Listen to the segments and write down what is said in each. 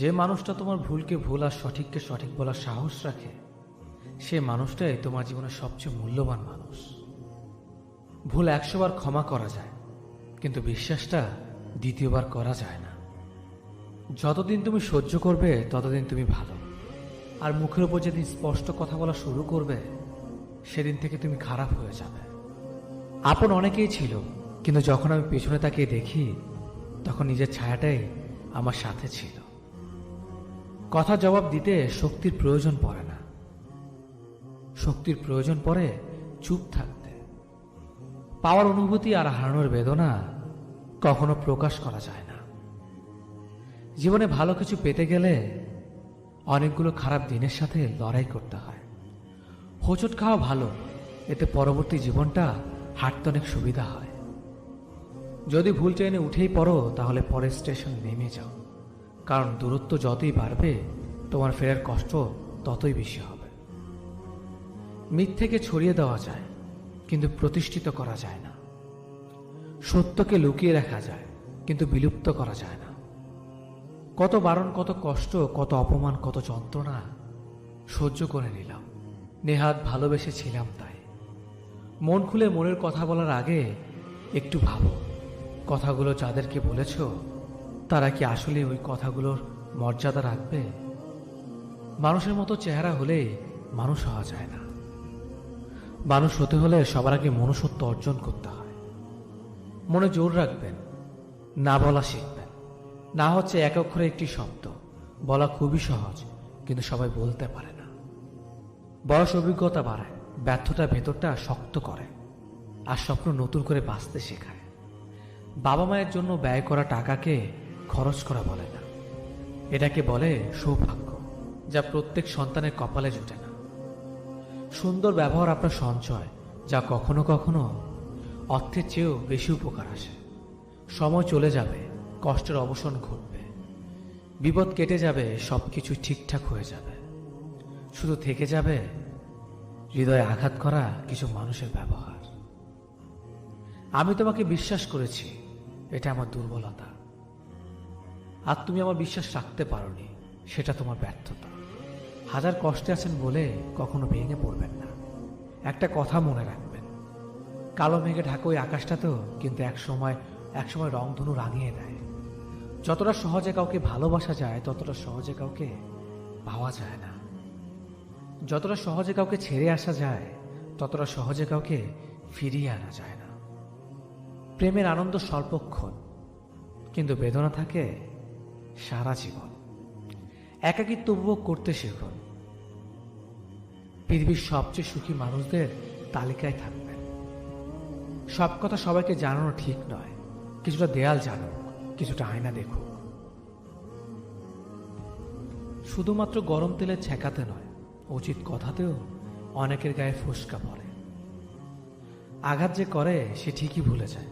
যে মানুষটা তোমার ভুলকে ভুল আর সঠিককে সঠিক বলার সাহস রাখে, সে মানুষটাই তোমার জীবনের সবচেয়ে মূল্যবান মানুষ। ভুল একশোবার ক্ষমা করা যায়, কিন্তু বিশ্বাসটা দ্বিতীয়বার করা যায় না। যতদিন তুমি সহ্য করবে, ততদিন তুমি ভালো। আর মুখের উপর যেদিন স্পষ্ট কথা বলা শুরু করবে, সেদিন থেকে তুমি খারাপ হয়ে যাবে। আপন অনেকেই ছিল, কিন্তু যখন আমি পেছনে তাকিয়ে দেখি, তখন নিজের ছায়াটাই আমার সাথে ছিল। কথা জবাব দিতে শক্তির প্রয়োজন পড়ে না। শক্তির প্রয়োজন পড়ে চুপ থাকতে। পাওয়ার অনুভূতি আর হারানোর বেদনা কখনো প্রকাশ করা যায় না। জীবনে ভালো কিছু পেতে গেলে অনেকগুলো খারাপ দিনের সাথে লড়াই করতে হয়। হোঁচট খাওয়া ভালো, এতে পরবর্তী জীবনটা হাঁটতে অনেক সুবিধা হয়। যদি ভুল ট্রেনে উঠেই পড়ো, তাহলে পরের স্টেশন নেমে যাও। কারণ দূরত্ব যতই বাড়বে, তোমার ফেরার কষ্ট ততই বেশি হবে। মিথ্যেকে ছড়িয়ে দেওয়া যায়, কিন্তু প্রতিষ্ঠিত করা যায় না। সত্যকে লুকিয়ে রাখা যায়, কিন্তু বিলুপ্ত করা যায় না। কত বারণ, কত কষ্ট, কত অপমান, কত যন্ত্রণা সহ্য করে নিলাম। নেহাত ভালোবেসেছিলাম তাই। মন খুলে মনের কথা বলার আগে একটু ভাবো। কথাগুলো যাদেরকে বলেছ তারা কি আসলে ওই কথাগুলোর মর্যাদা রাখবে? মানুষের মতো চেহারা হলেই মানুষ হওয়া যায় না। মানুষ হতে হলে সবার আগে মনুষ্যত্ব অর্জন করতে হয়। মনে জোর রাখবেন, না বলা শিখবেন। না হচ্ছে এক অক্ষরে একটি শব্দ। বলা খুবই সহজ, কিন্তু সবাই বলতে পারে না। বয়স অভিজ্ঞতা বাড়ায়, ব্যর্থতা ভেতরটা শক্ত করে আর স্বপ্ন নতুন করে বাঁচতে শেখায়। বাবা মায়ের জন্য ব্যয় করা টাকাকে খরচ করা বলে না। এটাকে বলে সৌভাগ্য, যা প্রত্যেক সন্তানের কপালে জুটে না। সুন্দর ব্যবহার আপনার সঞ্চয়, যা কখনো কখনো অর্থের চেয়েও বেশি উপকার আসে। সময় চলে যাবে, কষ্টের অবসান ঘটবে। বিপদ কেটে যাবে সব কিছু ঠিকঠাক হয়ে যাবে। শুধু থেকে যাবে, হৃদয়ে আঘাত করা কিছু মানুষের ব্যবহার। আমি তোমাকে বিশ্বাস করেছি, এটা আমার দুর্বলতা। আর তুমি আমার বিশ্বাস রাখতে পারোনি, সেটা তোমার ব্যর্থতা। হাজার কষ্টে আছেন বলে কখনো ভেঙে পড়বেন না। একটা কথা মনে রাখবেন, কালো মেঘে ঢাকা ওই আকাশটা তো কিন্তু এক সময় এক সময় রংধনু রাঙিয়ে দেয়। যতটা সহজে কাউকে ভালোবাসা যায়, ততটা সহজে কাউকে পাওয়া যায় না। যতটা সহজে কাউকে ছেড়ে আসা যায়, ততটা সহজে কাউকে ফিরিয়ে আনা যায় না। প্রেমের আনন্দ স্বল্পক্ষণ, কিন্তু বেদনা থাকে সারা জীবন। একাকিত্ব উপভোগ করতে শিখুন পৃথিবীর সবচেয়ে সুখী মানুষদের তালিকায় থাকবেন। সব কথা সবাইকে জানানো ঠিক নয়। কিছুটা দেয়াল জানুক, কিছুটা আয়না দেখুক। শুধুমাত্র গরম তেলে ছেঁকাতে নয়, উচিত কথাতেও অনেকের গায়ে ফুসকা পড়ে। আঘাত যে করে, সে ঠিকই ভুলে যায়।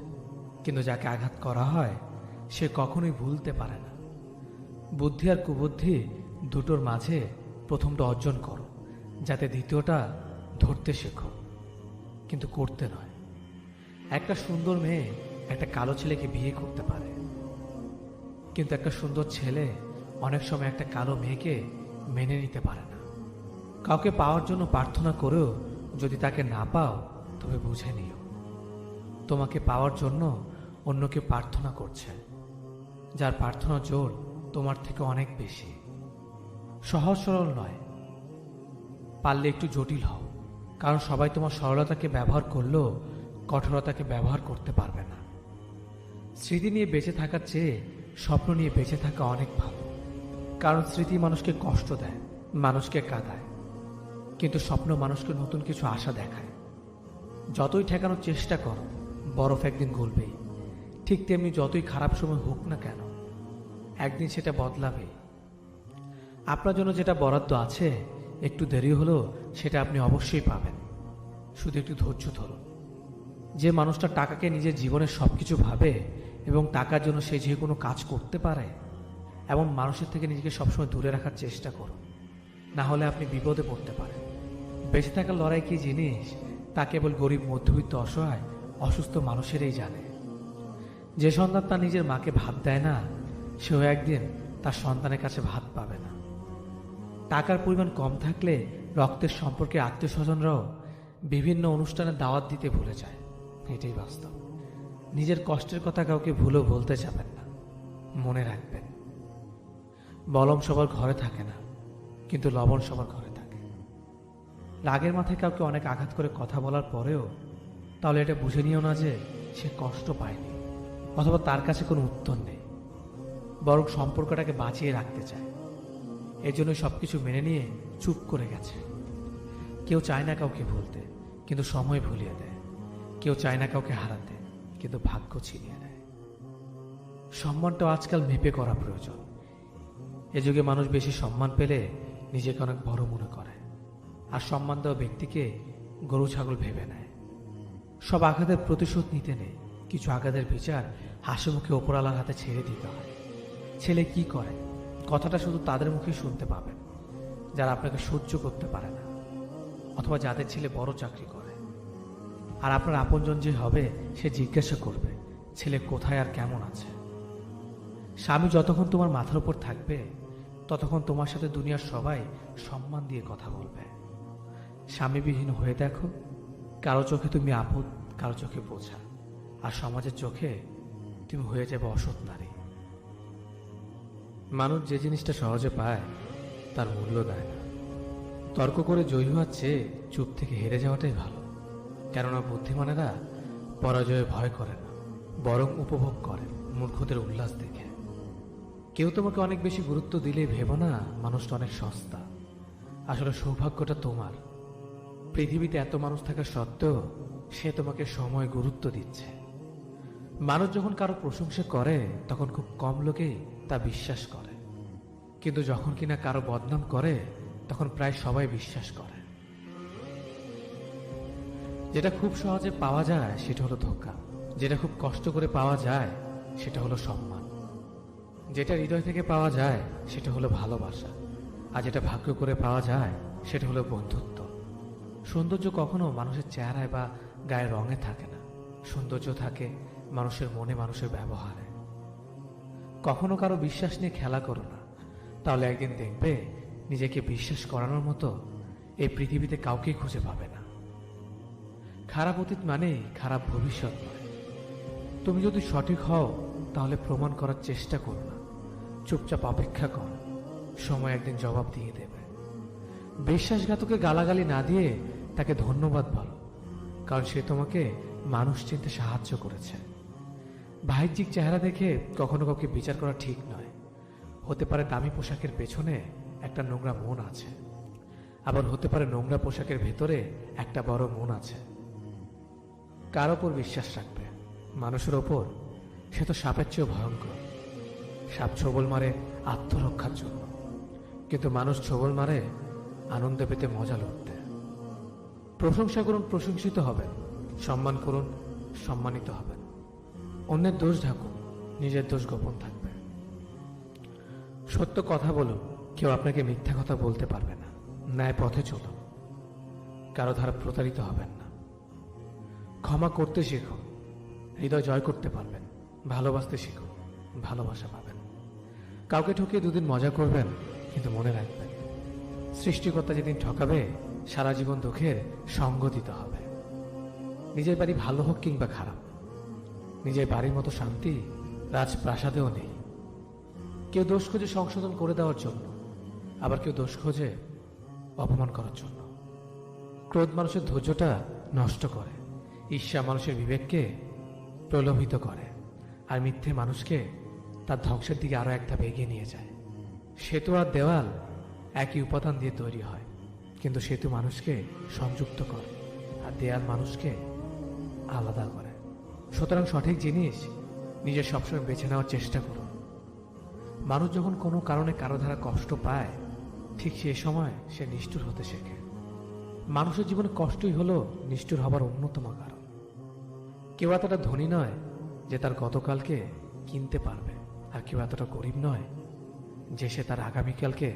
কিন্তু যাকে আঘাত করা হয়, সে কখনোই ভুলতে পারে না। বুদ্ধি আর কুবুদ্ধি দুটোর মাঝে প্রথমটা অর্জন করো, যাতে দ্বিতীয়টা ধরতে শেখো। কিন্তু করতে নয়। একটা সুন্দর মেয়ে একটা কালো ছেলেকে বিয়ে করতে পারে। কিন্তু একটা সুন্দর ছেলে অনেক সময় একটা কালো মেয়েকে মেনে নিতে পারে না। কাউকে পাওয়ার জন্য প্রার্থনা করেও যদি তাকে না পাও, তবে বুঝে নিও। তোমাকে পাওয়ার জন্য অন্যকে প্রার্থনা করছে, যার প্রার্থনা জোর তোমার থেকে অনেক বেশি। সহজ সরল নয়। পারলে একটু জটিল হও, কারণ সবাই তোমার সরলতাকে ব্যবহার করলেও কঠোরতাকে ব্যবহার করতে পারবে না। স্মৃতি নিয়ে বেঁচে থাকার চেয়ে স্বপ্ন নিয়ে বেঁচে থাকা অনেক ভালো, কারণ স্মৃতি মানুষকে কষ্ট দেয়, মানুষকে কাঁদায়। কিন্তু স্বপ্ন মানুষকে নতুন কিছু আশা দেখায়। যতই ঠেকানোর চেষ্টা করো, বরফ একদিন গলবেই। ঠিক তেমনি যতই খারাপ সময় হোক না কেন একদিন সেটা বদলাবে। আপনার জন্য যেটা বরাদ্দ আছে, একটু দেরি হলেও সেটা আপনি অবশ্যই পাবেন। শুধু একটু ধৈর্য ধরুন। যে মানুষটা টাকাকে নিজের জীবনের সব কিছু ভাবে এবং টাকার জন্য সে যে কোনো কাজ করতে পারে, এমন মানুষের থেকে নিজেকে সবসময় দূরে রাখার চেষ্টা করুন। না হলে আপনি বিপদে পড়তে পারেন। বেঁচে থাকার লড়াই কি জিনিস? তা কেবল গরিব, মধ্যবিত্ত, অসহায়, অসুস্থ মানুষেরই জানে। যে সন্তান তার নিজের মাকে ভাব দেয় না সেও একদিন তার সন্তানের কাছে ভাত পাবে না। টাকার পরিমাণ কম থাকলে রক্তের সম্পর্কে আত্মীয় স্বজনরাও বিভিন্ন অনুষ্ঠানে দাওয়াত দিতে ভুলে যায়। এটাই বাস্তব। নিজের কষ্টের কথা কাউকে ভুলেও বলতে যাবেন না। মনে রাখবেন, বলম সবার ঘরে থাকে না, কিন্তু লবণ সবার ঘরে থাকে। রাগের মাথায় কাউকে অনেক আঘাত করে কথা বলার পরেও তাহলে এটা বুঝে নিও না যে সে কষ্ট পায়নি, অথবা তার কাছে কোনো উত্তর নেই। বরং সম্পর্কটাকে বাঁচিয়ে রাখতে চায়। এর জন্য সব কিছু মেনে নিয়ে চুপ করে গেছে। কেউ চায় না কাউকে ভুলতে, কিন্তু সময় ভুলিয়ে দেয়। কেউ চায় না কাউকে হারাতে, কিন্তু ভাগ্য ছিনিয়ে নেয়। সম্মানটা আজকাল মেপে করা প্রয়োজন। এ যুগে মানুষ বেশি সম্মান পেলে নিজেকে অনেক বড় মনে করে, আর সম্মান দেওয়া ব্যক্তিকে গরু, ছাগল ভেবে নেয়। সব আঘাতের প্রতিশোধ নিতে নেই, কিছু আঘাতের বিচার হাসি মুখে ওপরালার হাতে ছেড়ে দিতে হয়। ছেলে কি করে? কথাটা শুধু তাদের মুখেই শুনতে পাবেন যারা আপনাকে সহ্য করতে পারে না, অথবা যাদের ছেলে বড় চাকরি করে। আর আপনার আপনজন যে হবে, সে জিজ্ঞাসা করবে, ছেলে কোথায় আর কেমন আছে? স্বামী যতক্ষণ তোমার মাথার উপর থাকবে, ততক্ষণ তোমার সাথে দুনিয়ার সবাই সম্মান দিয়ে কথা বলবে। স্বামীবিহীন হয়ে দেখো, কারও চোখে তুমি আপদ, কারও চোখে বোঝা। আর সমাজের চোখে তুমি হয়ে যাবে অসৎ নারী। মানুষ যে জিনিসটা সহজে পায়, তার মূল্য দেয় না। তর্ক করে জয়ী হওয়ার চেয়ে চুপ থেকে হেরে যাওয়াটাই ভালো। কেননা বুদ্ধিমানেরা পরাজয়ে ভয় করে না, বরং উপভোগ করে, মূর্খদের উল্লাস দেখে। কেউ তোমাকে অনেক বেশি গুরুত্ব দিলে ভেবো না, মানুষটা অনেক সস্তা। আসলে সৌভাগ্যটা তোমার। পৃথিবীতে এত মানুষ থাকা সত্ত্বেও সে তোমাকে সময় গুরুত্ব দিচ্ছে। মানুষ যখন কারও প্রশংসা করে, তখন খুব কম লোকেই তা বিশ্বাস করে। কিন্তু যখন কিনা কারও বদনাম করে, তখন প্রায় সবাই বিশ্বাস করে। যেটা খুব সহজে পাওয়া যায়, সেটা হলো ধোকা। যেটা খুব কষ্ট করে পাওয়া যায়, সেটা হলো সম্মান। যেটা হৃদয় থেকে পাওয়া যায়, সেটা হলো ভালোবাসা। আর যেটা ভাগ্য করে পাওয়া যায়, সেটা হলো বন্ধুত্ব। সৌন্দর্য কখনো মানুষের চেহারায় বা গায়ের রঙে থাকে না। সৌন্দর্য থাকে মানুষের মনে, মানুষের ব্যবহারে। কখনো কারও বিশ্বাস নিয়ে খেলা করো না। তাহলে একদিন দেখবে নিজেকে বিশ্বাস করানোর মতো এই পৃথিবীতে কাউকেই খুঁজে পাবে না। খারাপ অতীত মানেই খারাপ ভবিষ্যৎ নয়। তুমি যদি সঠিক হও, তাহলে প্রমাণ করার চেষ্টা করো না। চুপচাপ অপেক্ষা কর, সময় একদিন জবাব দিয়ে দেবে। বিশ্বাসঘাতকে গালাগালি না দিয়ে তাকে ধন্যবাদ বলো, কারণ সে তোমাকে মানুষ চিনতে সাহায্য করেছে। বাহ্যিক চেহারা দেখে কখনো কাউকে বিচার করা ঠিক নয়। হতে পারে দামি পোশাকের পেছনে একটা নোংরা মন আছে। আবার হতে পারে নোংরা পোশাকের ভেতরে একটা বড় মন আছে। কার ওপর বিশ্বাস রাখবে? মানুষের ওপর? সে তো সাপের চেয়েও ভয়ঙ্কর। সাপ ছবল মারে আত্মরক্ষার জন্য। কিন্তু মানুষ ছবল মারে আনন্দ পেতে মজা লুটতে। প্রশংসা করুন, প্রশংসিত হবেন। সম্মান করুন, সম্মানিত হবেন। অন্যের দোষ ঢাকুন নিজের দোষ গোপন থাকবে। সত্য কথা বলুন কেউ আপনাকে মিথ্যা কথা বলতে পারবে না। ন্যায় পথে চলুন কারও ধারা প্রতারিত হবেন না। ক্ষমা করতে শিখুন হৃদয় জয় করতে পারবেন, ভালোবাসতে শিখুন ভালোবাসা পাবেন। কাউকে ঠকিয়ে দুদিন মজা করবেন, কিন্তু মনে রাখবেন, সৃষ্টিকর্তা যেদিন ঠকাবে, সারা জীবন দুঃখের সঙ্গ দিতে হবে। নিজের বাড়ি ভালো হোক কিংবা খারাপ নিজের বাড়ির মতো শান্তি রাজপ্রাসাদেও নেই। কেউ দোষ খোঁজে সংশোধন করে দেওয়ার জন্য, আবার কেউ দোষ খোঁজে অপমান করার জন্য। ক্রোধ মানুষের ধৈর্যটা নষ্ট করে, ঈর্ষা মানুষের বিবেককে প্রলোভিত করে, আর মিথ্যে মানুষকে তার ধ্বংসের দিকে আরও এক ধাপ এগিয়ে নিয়ে যায়। সেতু আর দেওয়াল একই উপাদান দিয়ে তৈরি হয়, কিন্তু সেতু মানুষকে সংযুক্ত করে, আর দেয়াল মানুষকে আলাদা করে। সুতরাং সঠিক জিনিস নিজের সবসময় বেছে নেওয়ার চেষ্টা করুন। মানুষ যখন কোনো কারণে কারও দ্বারা কষ্ট পায়, ঠিক সে সময় সে নিষ্ঠুর হতে শেখে। মানুষের জীবনে কষ্টই হলো নিষ্ঠুর হবার অন্যতম কারণ। কেউ এতটা ধনী নয় যে তার গতকালকে কিনতে পারবে, আর কেউ এতটা গরিব নয় যে সে তার আগামীকালকে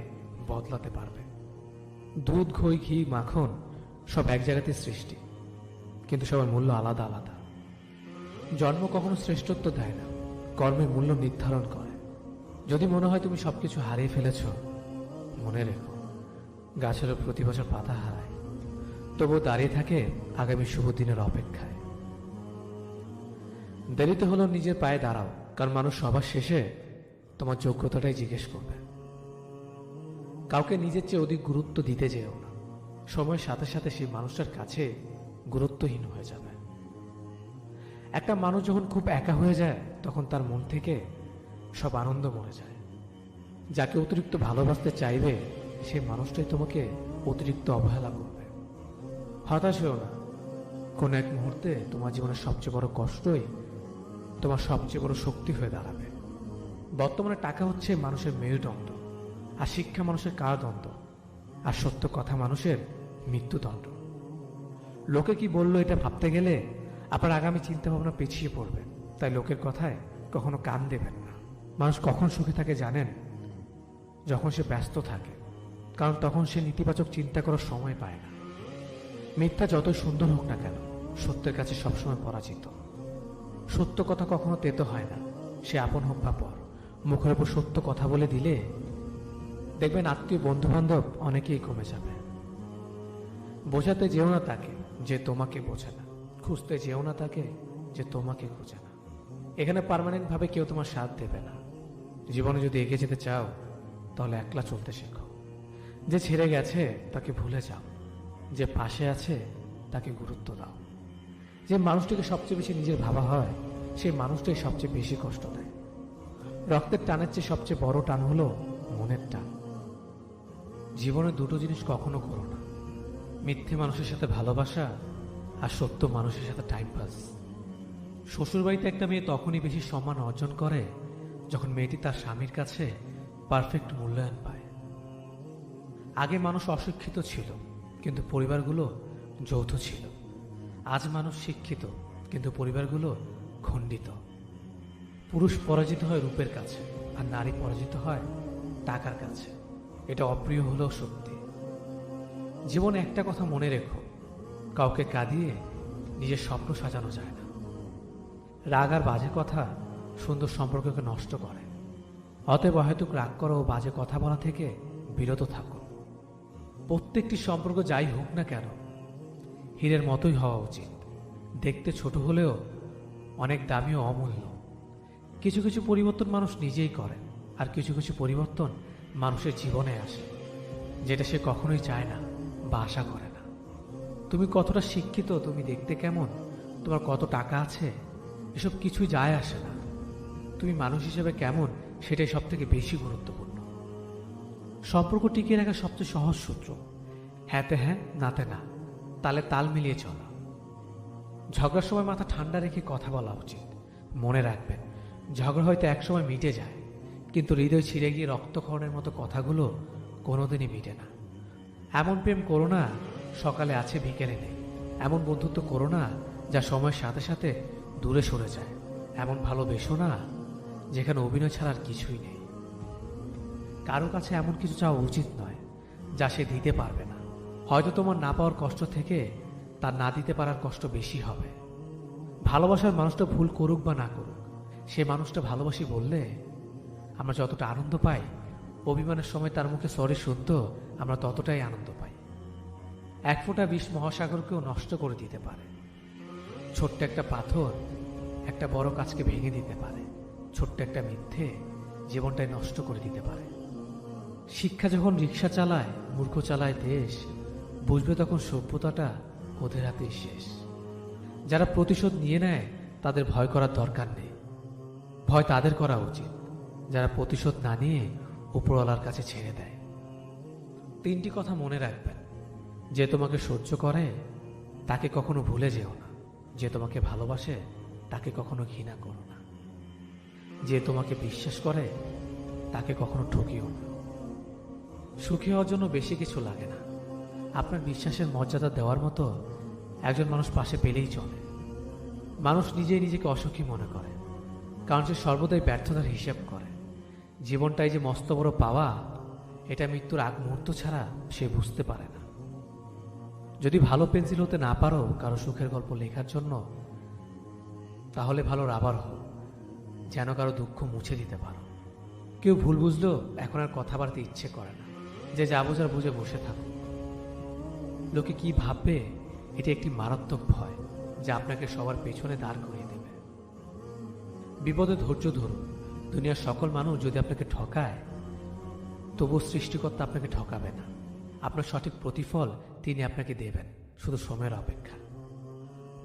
বদলাতে পারবে। দুধ ঘই ঘি, মাখন সব এক জায়গাতে সৃষ্টি, কিন্তু সবার মূল্য আলাদা আলাদা। জন্ম কখনো শ্রেষ্ঠত্ব দেয় না, কর্মের মূল্য নির্ধারণ করে। যদি মনে হয় তুমি সবকিছু হারিয়ে ফেলেছ, মনে রেখো গাছেরও প্রতি বছর পাতা হারায়। তবুও দাঁড়িয়ে থাকে আগামী শুভ দিনের অপেক্ষায়। দেরিতে হলেও নিজের পায়ে দাঁড়াও, কারণ মানুষ সবার শেষে তোমার যোগ্যতাটাই জিজ্ঞেস করবে। কাউকে নিজের চেয়ে অধিক গুরুত্ব দিতে যেও না। সময়ের সাথে সাথে সেই মানুষটার কাছে গুরুত্বহীন হয়ে যাবে। একটা মানুষ যখন খুব একা হয়ে যায়, তখন তার মন থেকে সব আনন্দ মরে যায়। যাকে অতিরিক্ত ভালোবাসতে চাইবে, সে মানুষটাই তোমাকে অতিরিক্ত অবহেলা করবে। হতাশ হয়েও না। কোনো এক মুহূর্তে তোমার জীবনের সবচেয়ে বড় কষ্টই তোমার সবচেয়ে বড় শক্তি হয়ে দাঁড়াবে। বর্তমানে টাকা হচ্ছে মানুষের মেরুদণ্ড আর শিক্ষা মানুষের কারাদণ্ড আর সত্য কথা মানুষের মৃত্যুদণ্ড লোকে কি বলল এটা ভাবতে গেলে আপনার আগামী চিন্তা ভাবনা পিছিয়ে পড়বে। তাই লোকের কথায় কখনো কান দেবেন না। মানুষ কখন সুখে থাকে জানেন? যখন সে ব্যস্ত থাকে। কারণ তখন সে নেতিবাচক চিন্তা করার সময় পায় না। মিথ্যা যতই সুন্দর হোক না কেন, সত্যের কাছে সবসময় পরাজিত। সত্য কথা কখনো তেতো হয় না। সে আপন হোক বা পর। মুখের উপর সত্য কথা বলে দিলে দেখবেন আত্মীয় বন্ধু বান্ধব অনেকেই কমে যাবে। বোঝাতে যেও না তাকে, যে তোমাকে বোঝে না। খুঁজতে যেও না তাকে যে তোমাকে খুঁজে না। এখানে পার্মানেন্ট ভাবে কেউ তোমার সাথ দেবে না। জীবনে যদি এগিয়ে যেতে চাও, তাহলে একলা চলতে শেখো। যে ছেড়ে গেছে, তাকে ভুলে যাও। যে পাশে আছে, তাকে গুরুত্ব দাও। যে মানুষটিকে সবচেয়ে বেশি নিজের ভাবা হয়, সেই মানুষটাই সবচেয়ে বেশি কষ্ট দেয়। রক্তের টানের চেয়ে সবচেয়ে বড় টান হলো মনের টান। জীবনে দুটো জিনিস কখনো করো না। মিথ্যে মানুষের সাথে ভালোবাসা আর সত্য মানুষের সাথে টাইম পাস শ্বশুরবাড়িতে একটা মেয়ে তখনই বেশি সম্মান অর্জন করে যখন মেয়েটি তার স্বামীর কাছে পারফেক্ট মূল্যায়ন পায়। আগে মানুষ অশিক্ষিত ছিল, কিন্তু পরিবারগুলো যৌথ ছিল। আজ মানুষ শিক্ষিত, কিন্তু পরিবারগুলো খণ্ডিত। পুরুষ পরাজিত হয় রূপের কাছে, আর নারী পরাজিত হয় টাকার কাছে। এটা অপ্রিয় হলেও সত্যি। জীবনে একটা কথা মনে রেখো কাউকে কাঁদিয়ে নিজের স্বপ্ন সাজানো যায় না। রাগ আর বাজে কথা সুন্দর সম্পর্ককে নষ্ট করে। অতএব হয়তো রাগ করো ও বাজে কথা বলা থেকে বিরত থাকো। প্রত্যেকটি সম্পর্ক যাই হোক না কেন, হীরের মতোই হওয়া উচিত। দেখতে ছোট হলেও অনেক দামি ও অমূল্য। কিছু কিছু পরিবর্তন মানুষ নিজেই করে আর কিছু কিছু পরিবর্তন মানুষের জীবনে আসে, যেটা সে কখনোই চায় না বা আশা করে তুমি কতটা শিক্ষিত, তুমি দেখতে কেমন? তোমার কত টাকা আছে? এসব কিছুই যায় আসে না। তুমি মানুষ হিসেবে কেমন, সেটাই সব থেকে বেশি গুরুত্বপূর্ণ। সম্পর্ক টিকিয়ে রাখা সবচেয়ে সহজ সূত্র। হ্যাঁতে হ্যাঁ নাতে না। তালে তাল মিলিয়ে চলা। ঝগড়ার সময় মাথা ঠান্ডা রেখে কথা বলা উচিত। মনে রাখবেন, ঝগড়া হয়তো একসময় মিটে যায়। কিন্তু হৃদয় ছিঁড়ে গিয়ে রক্তক্ষরণের মতো কথাগুলো কোনোদিনই মিটে না। এমন প্রেম করো না সকালে আছে বিকেলে নেই। এমন বন্ধুত্ব করো না, যা সময়ের সাথে সাথে দূরে সরে যায়। এমন ভালোবেসো না, যেখানে অভিনয় ছাড়া আর কিছুই নেই। কারও কাছে এমন কিছু চাওয়া উচিত নয়, যা সে দিতে পারবে না। হয়তো তোমার না পাওয়ার কষ্ট থেকে তার না দিতে পারার কষ্ট বেশি হবে। ভালোবাসার মানুষটা ভুল করুক বা না করুক, সে মানুষটা ভালোবাসি বললে আমরা যতটা আনন্দ পাই, অভিমানের সময় তার মুখে সরি শুনত, আমরা ততটাই আনন্দ পাই। এক ফোঁটা বিষ মহাসাগরকেও নষ্ট করে দিতে পারে। ছোট্ট একটা পাথর একটা বড় কাজকে ভেঙে দিতে পারে। ছোট্ট একটা মিথ্যে জীবনটাই নষ্ট করে দিতে পারে। শিক্ষা যখন রিক্সা চালায়, মূর্খ চালায় দেশ, বুঝবে তখন সভ্যতাটা ওদের হাতেই শেষ। যারা প্রতিশোধ নিয়ে নেয়, তাদের ভয় করার দরকার নেই। ভয় তাদের করা উচিত। যারা প্রতিশোধ না নিয়ে উপরওয়ালার কাছে ছেড়ে দেয়। তিনটি কথা মনে রাখবেন। যে তোমাকে সহ্য করে, তাকে কখনো ভুলে যেও না। যে তোমাকে ভালোবাসে, তাকে কখনো ঘৃণা করো না। যে তোমাকে বিশ্বাস করে, তাকে কখনো ঠকিও না। সুখী হওয়ার জন্য বেশি কিছু লাগে না। আপনার বিশ্বাসের মর্যাদা দেওয়ার মতো একজন মানুষ পাশে পেলেই চলে। মানুষ নিজেই নিজেকে অসুখী মনে করে, কারণ সে সর্বদাই ব্যর্থতার হিসেব করে। জীবনটাই যে মস্ত বড় পাওয়া, এটা মৃত্যুর আগ মুহূর্ত ছাড়া সে বুঝতে পারে না। যদি ভালো পেন্সিল হতে না পারো কারও সুখের গল্প লেখার জন্য, তাহলে ভালো রাবার হো যেন কারও দুঃখ মুছে দিতে পারো। কেউ ভুল বুঝলো, এখন আর কথা বাড়তে ইচ্ছে করে না। যে যা বোঝার বুঝে বসে থাকুক লোকে কি ভাববে? এটি একটি মারাত্মক ভয়, যা আপনাকে সবার পেছনে দাঁড় করিয়ে দেবে। বিপদে ধৈর্য ধরুন। দুনিয়ার সকল মানুষ যদি আপনাকে ঠকায়, তবুও সৃষ্টিকর্তা আপনাকে ঠকাবে না। আপনার সঠিক প্রতিফল তিনি আপনাকে দেবেন, শুধু সময়ের অপেক্ষা।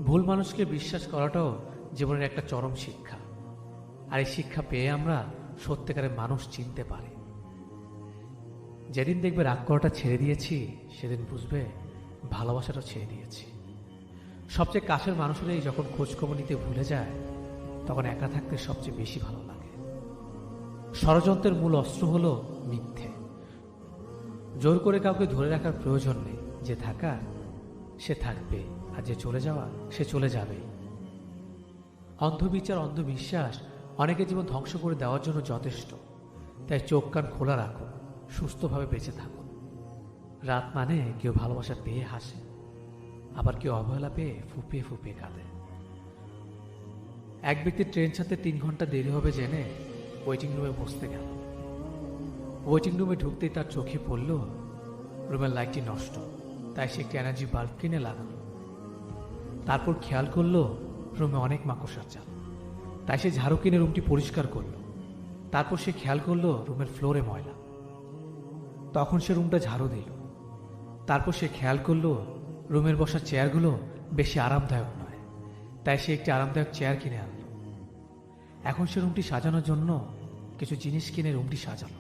ভুল মানুষকে বিশ্বাস করাটাও জীবনের একটা চরম শিক্ষা। আর এই শিক্ষা পেয়ে আমরা সত্যিকারের মানুষ চিনতে পারি। যেদিন দেখবে রাগ করাটা ছেড়ে দিয়েছি, সেদিন বুঝবে ভালোবাসাটা ছেড়ে দিয়েছি। সবচেয়ে কাছের মানুষেরাই যখন খোঁজখবর নিতে ভুলে যায়, তখন একা থাকতে সবচেয়ে বেশি ভালো লাগে। ষড়যন্ত্রের মূল অস্ত্র হলো মিথ্যে। জোর করে কাউকে ধরে রাখার প্রয়োজন নেই। যে থাকার সে থাকবে আর যে চলে যাওয়া, সে চলে যাবে। অন্ধবিচার, অন্ধবিশ্বাস অনেকের জীবন ধ্বংস করে দেওয়ার জন্য যথেষ্ট। তাই চোখ কান খোলা রাখুন সুস্থভাবে বেঁচে থাকুন রাত মানে কেউ ভালোবাসা পেয়ে হাসে, আবার কেউ অবহেলা পেয়ে ফুপিয়ে ফুপিয়ে কাঁদে। এক ব্যক্তি ট্রেন ছাড়তে তিন ঘণ্টা দেরি হবে জেনে ওয়েটিং রুমে বসতে গেল। ওয়েটিং রুমে ঢুকতেই তার চোখে পড়ল রুমের লাইটটি নষ্ট। তাই সে একটি এনার্জি বাল্ব কিনে লাগালো। তারপর খেয়াল করল, রুমে অনেক মাকড়সার চাল। তাই সে ঝাড়ু কিনে রুমটি পরিষ্কার করল। তারপর সে খেয়াল করল, রুমের ফ্লোরে ময়লা। তখন সে রুমটা ঝাড়ু দিল। তারপর সে খেয়াল করল, রুমের বসার চেয়ারগুলো বেশি আরামদায়ক নয়। তাই সে একটি আরামদায়ক চেয়ার কিনে আনলো। এখন সে রুমটি সাজানোর জন্য কিছু জিনিস কিনে রুমটি সাজালো,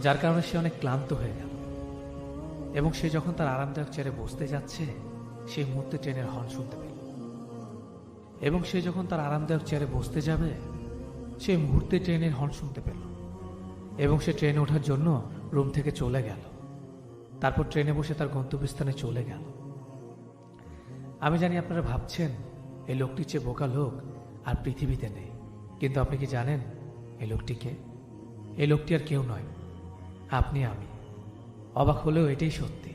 যার কারণে সে অনেক ক্লান্ত হয়ে গেল। এবং সে যখন তার আরামদায়ক চেয়ারে বসতে যাচ্ছে, সেই মুহূর্তে ট্রেনের হর্ন শুনতে পেল এবং সে যখন তার আরামদায়ক চেয়ারে বসতে যাবে, সেই মুহূর্তে ট্রেনের হর্ন শুনতে পেল এবং সে ট্রেনে ওঠার জন্য রুম থেকে চলে গেল। তারপর ট্রেনে বসে তার গন্তব্যস্থানে চলে গেল। আমি জানি আপনারা ভাবছেন এই লোকটির চেয়ে বোকা লোক আর পৃথিবীতে নেই। কিন্তু আপনি কি জানেন এই লোকটিকে এই লোকটি আর কেউ নয়, আপনি আমি। অবাক হলেও এটাই সত্যি।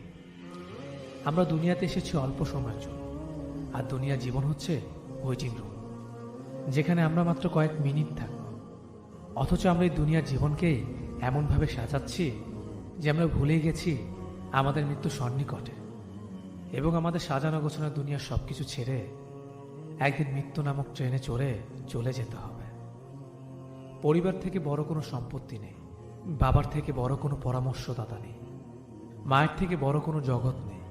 আমরা দুনিয়াতে এসেছি অল্প সময়ের জন্য, আর দুনিয়া জীবন হচ্ছে ওয়েটিং রুম যেখানে আমরা মাত্র কয়েক মিনিট থাকব। অথচ আমরা এই দুনিয়ার জীবনকেই এমনভাবে সাজাচ্ছি যে আমরা ভুলেই গেছি আমাদের মৃত্যু সন্নিকটে, এবং আমাদের সাজানো গোছানো দুনিয়ার সব কিছু ছেড়ে একদিন মৃত্যু নামক ট্রেনে চড়ে চলে যেতে হবে। পরিবার থেকে বড় কোনো সম্পত্তি নেই, বাবার থেকে বড় কোনো পরামর্শদাতা নেই মায়ের থেকে বড় কোনো জগৎ নেই।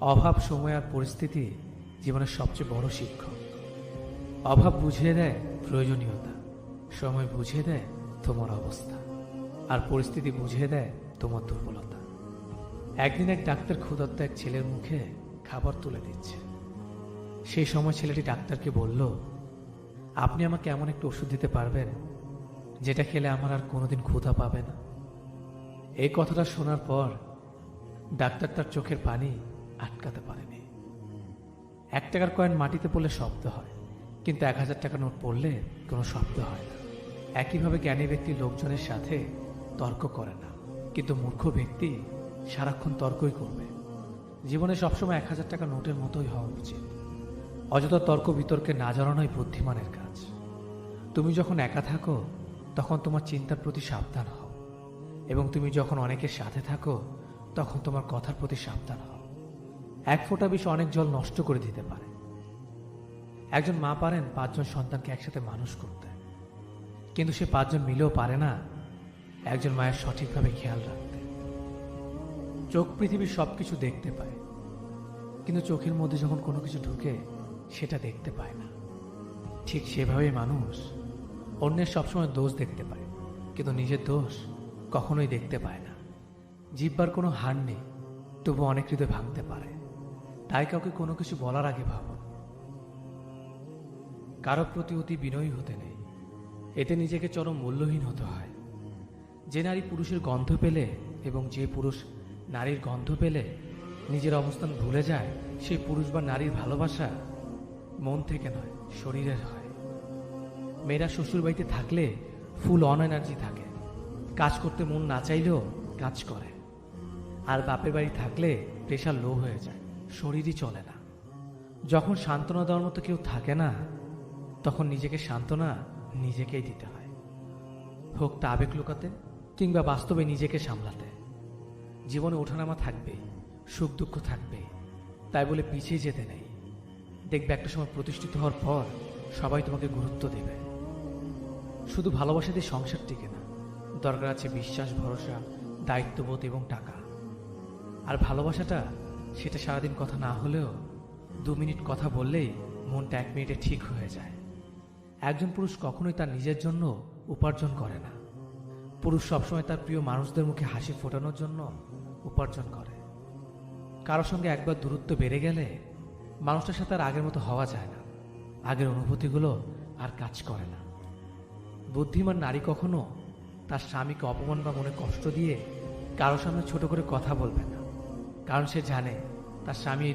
অভাব, সময় আর পরিস্থিতি জীবনের সবচেয়ে বড় শিক্ষক। অভাব বুঝিয়ে দেয় প্রয়োজনীয়তা, সময় বুঝিয়ে দেয় তোমার অবস্থা, আর পরিস্থিতি বুঝিয়ে দেয় তোমার দুর্বলতা। একদিন এক ডাক্তার ক্ষুধার্ত এক ছেলের মুখে খাবার তুলে দিচ্ছে। সেই সময় ছেলেটি ডাক্তারকে বলল, আপনি আমাকে এমন একটা ওষুধ দিতে পারবেন যেটা খেলে আমার আর কোনোদিন ক্ষুধা পাবে না? এই কথাটা শোনার পর ডাক্তার তার চোখের পানি আটকাতে পারেনি। এক টাকার কয়েন মাটিতে পড়লে শব্দ হয়, কিন্তু এক হাজার টাকা নোট পড়লে কোনো শব্দ হয় না। একইভাবে জ্ঞানী ব্যক্তি লোকজনের সাথে তর্ক করে না, কিন্তু মূর্খ ব্যক্তি সারাক্ষণ তর্কই করবে। জীবনে সবসময় এক হাজার টাকা নোটের মতোই হওয়া উচিত। অযথা তর্ক বিতর্কে না জড়ানোই বুদ্ধিমানের কাজ। তুমি যখন একা থাকো, তখন তোমার চিন্তার প্রতি সাবধান হও, এবং তুমি যখন অনেকের সাথে থাকো তখন তোমার কথার প্রতি সাবধান হও। এক ফোঁটা বিষ অনেক জল নষ্ট করে দিতে পারে। একজন মা পারেন, পাঁচজন সন্তানকে একসাথে মানুষ করতে। কিন্তু সে পাঁচজন মিলেও পারে না একজন মায়ের সঠিকভাবে খেয়াল রাখতে। চোখ পৃথিবীর সব কিছু দেখতে পায়। কিন্তু চোখের মধ্যে যখন কোনো কিছু ঢুকে, সেটা দেখতে পায় না। ঠিক সেভাবেই মানুষ অন্যের সবসময় দোষ দেখতে পায়। কিন্তু নিজের দোষ কখনোই দেখতে পায় না। জিব্বার কোনো হার নেই, তবু অনেক হৃদয় ভাঙতে পারে। তাই কাউকে কোনো কিছু বলার আগে ভাবুন। কারও প্রতি অতি বিনয়ী হতে নেই। এতে নিজেকে চরম মূল্যহীন হতে হয়। যে নারী পুরুষের গন্ধ পেলে এবং যে পুরুষ নারীর গন্ধ পেলে নিজের অবস্থান ভুলে যায়, সেই পুরুষ বা নারীর ভালোবাসা মন থেকে নয়, শরীরের হয়। মেয়েরা শ্বশুরবাড়িতে থাকলে ফুল অন এনার্জি থাকে। কাজ করতে মন না চাইলেও কাজ করে। আর বাপের বাড়ি থাকলে প্রেশার লো হয়ে যায়, শরীরই চলে না। যখন সান্ত্বনা দেওয়ার মতো কেউ থাকে না, তখন নিজেকে সান্ত্বনা নিজেকেই দিতে হয়। হোক তা আবেগ লুকাতে কিংবা বাস্তবে নিজেকে সামলাতে। জীবনে ওঠানামা থাকবে, সুখ দুঃখ থাকবে, তাই বলে পিছিয়ে যেতে নেই। দেখবে একটা সময় প্রতিষ্ঠিত হওয়ার পর সবাই তোমাকে গুরুত্ব দেবে। শুধু ভালোবাসা দিয়ে সংসার টিকে না, দরকার আছে বিশ্বাস, ভরসা, দায়িত্ববোধ এবং টাকা। আর ভালোবাসাটা সেটা সারাদিন কথা না হলেও দু মিনিট কথা বললেই মনটা এক মিনিটে ঠিক হয়ে যায়। একজন পুরুষ কখনোই তার নিজের জন্য উপার্জন করে না। পুরুষ সবসময় তার প্রিয় মানুষদের মুখে হাসি ফোটানোর জন্য উপার্জন করে। কারোর সঙ্গে একবার দূরত্ব বেড়ে গেলে মানুষটার সাথে আর আগের মতো হওয়া যায় না। আগের অনুভূতিগুলো আর কাজ করে না। বুদ্ধিমান নারী কখনো তার স্বামীকে অপমান বা মনে কষ্ট দিয়ে কারও সামনে ছোট করে কথা বলবে না। কারণ সে জানে তার স্বামী এই